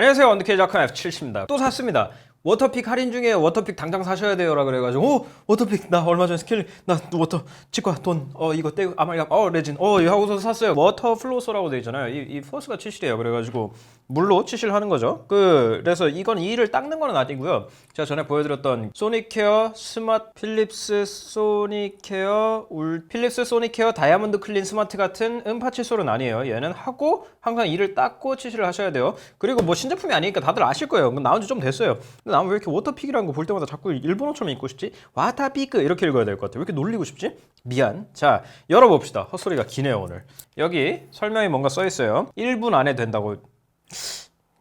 안녕하세요. 언더케이 작가 F7입니다. 또 샀습니다 워터픽 할인 중에 워터픽 당장 사셔야 돼요라 그래가지고 오 워터픽 나 얼마 전에 스킬 나 워터 치과 돈 어 이거 떼고 아말감 어 레진 어 하고서 샀어요. 워터 플로서라고 돼 있잖아요. 이, 이 플러스가 치실이에요. 그래가지고 물로 치실 하는 거죠. 그 그래서 이건 이를 닦는 건 아니고요. 제가 전에 보여드렸던 소닉케어 스마트 필립스 소닉케어 울 필립스 소닉케어 다이아몬드 클린 스마트 같은 음파 칫솔은 아니에요. 얘는 하고 항상 이를 닦고 치실을 하셔야 돼요. 그리고 뭐 신제품이 아니니까 다들 아실 거예요. 나온 지 좀 됐어요 나는 왜 이렇게 워터픽이라는 거 볼 때마다 자꾸 일본어처럼 읽고 싶지? 와타피크 이렇게 읽어야 될 것 같아. 왜 이렇게 놀리고 싶지? 미안. 자 열어봅시다. 헛소리가 기네요 오늘. 여기 설명이 뭔가 써 있어요. 1분 안에 된다고.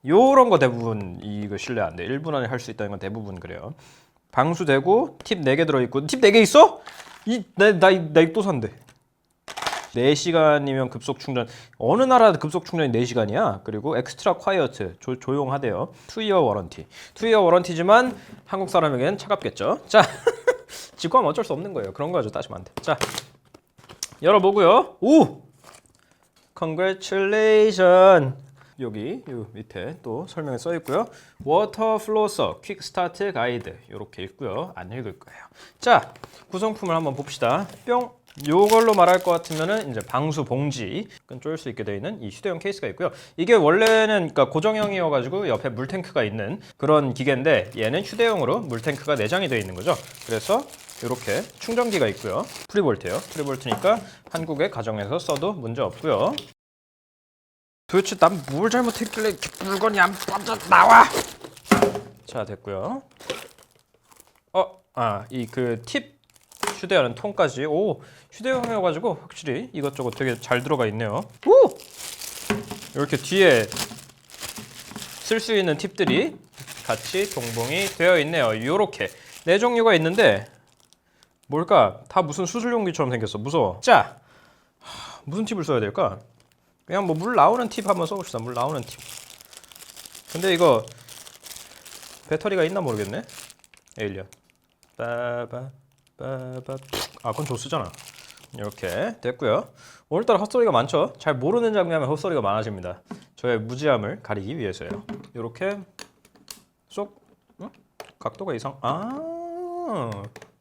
요런 거 대부분 이거 신뢰 안 돼. 1분 안에 할 수 있다는 건 대부분 그래요. 방수되고 팁 4개 들어있고. 팁 4개 있어? 이 나 나나또 산대. 4시간이면 급속 충전. 어느 나라 급속 충전이 4시간이야? 그리고 엑스트라 콰이어트 조, 조용하대요. 2이어 워런티. 2이어 워런티지만 한국 사람에겐 차갑겠죠. 자. 직구하면 어쩔 수 없는 거예요. 그런 거 가지고 따지면 안 돼. 자. 열어보고요. 오! Congratulation. 여기 요 밑에 또 설명에 써 있고요. 워터 플로서 퀵 스타트 가이드 이렇게 있고요. 안 읽을 거예요. 자 구성품을 한번 봅시다. 뿅. 요걸로 말할 것 같으면은 이제 방수 봉지 끈 조일 수 있게 되어 있는 이 휴대용 케이스가 있고요. 이게 원래는 그러니까 고정형이어가지고 옆에 물탱크가 있는 그런 기계인데 얘는 휴대용으로 물탱크가 내장이 되어 있는 거죠. 그래서 이렇게 충전기가 있고요. 프리볼트예요. 프리볼트니까 한국의 가정에서 써도 문제 없고요. 도대체 난 뭘 잘못했길래 물건이 안 빠져 나와? 자 됐고요. 어, 아 이 그 팁 휴대하는 통까지 오 휴대용이어가지고 확실히 이것저것 되게 잘 들어가 있네요. 오 이렇게 뒤에 쓸 수 있는 팁들이 같이 동봉이 되어 있네요. 요렇게 네 종류가 있는데 뭘까? 다 무슨 수술 용기처럼 생겼어. 무서워. 자, 하, 무슨 팁을 써야 될까? 그냥 뭐 물 나오는 팁 한번 써봅시다. 물 나오는 팁. 근데 이거 배터리가 있나 모르겠네. 에일리언. 빠바. 아, 그건 조스잖아. 이렇게 됐고요. 오늘따라 헛소리가 많죠. 잘 모르는 장면하면 헛소리가 많아집니다. 저의 무지함을 가리기 위해서요. 이렇게 쏙 응? 각도가 이상. 아,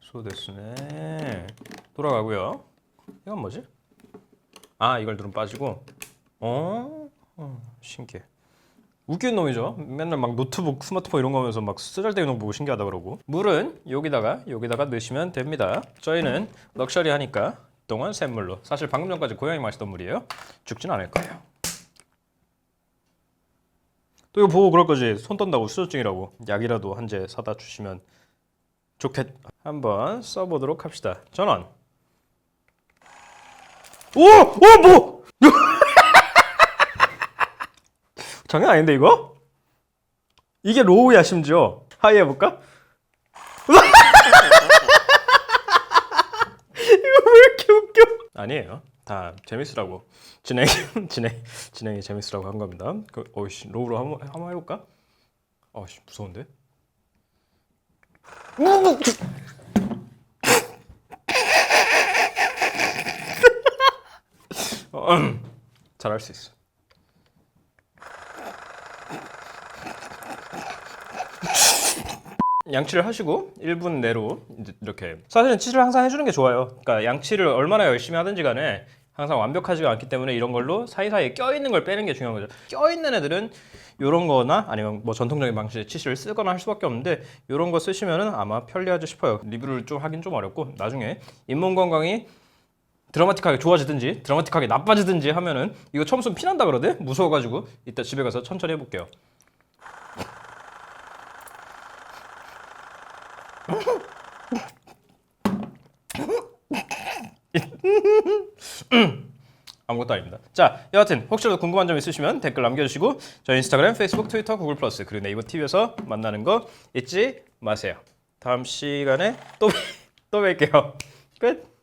소데스네. 돌아가고요. 이건 뭐지? 아, 이걸 누르면 빠지고. 어, 어 신기해. 웃기는 놈이죠. 맨날 막 노트북, 스마트폰 이런 거 하면서 막 쓰잘데기 놈 보고 신기하다 그러고. 물은 여기다가 여기다가 넣으시면 됩니다. 저희는 럭셔리 하니까 동안 샘물로. 사실 방금 전까지 고양이 마시던 물이에요. 죽진 않을 거예요. 또 이거 보고 그럴 거지. 손 떤다고 수저증이라고. 약이라도 한 제 사다 주시면 좋겠. 한번 써보도록 합시다. 전원. 오, 오 뭐? 장난 아닌데 이거? 이게 로우야 심지어 하이 해볼까? 이거 왜 이렇게 웃겨? 아니에요 다 재밌으라고 진행 진행 진행이 재밌으라고 한 겁니다 그 어이씨 로우로 한번 한번 해볼까? 어씨 무서운데? 어, 음. 잘할 수 있어. 양치를 하시고 1분 내로 이렇게 사실은 치즈를 항상 해주는 게 좋아요. 그러니까 양치를 얼마나 열심히 하든지 간에 항상 완벽하지가 않기 때문에 이런 걸로 사이사이에 껴있는 걸 빼는 게 중요한 거죠. 껴있는 애들은 이런 거나 아니면 뭐 전통적인 방식의 치실을 쓰거나 할 수밖에 없는데 이런 거 쓰시면은 아마 편리하지 싶어요. 리뷰를 좀 하긴 좀 어렵고 나중에 잇몸 건강이 드라마틱하게 좋아지든지 드라마틱하게 나빠지든지 하면은 이거 처음 쓰면 피난다 그러대 무서워가지고 이따 집에 가서 천천히 해볼게요 아무것도 아닙니다. 자 여하튼 혹시라도 궁금한 점 있으시면 댓글 남겨주시고 저 인스타그램, 페이스북, 트위터, 구글 플러스 그리고 네이버 TV에서 만나는 거 잊지 마세요. 다음 시간에 또, 또 뵐게요. 끝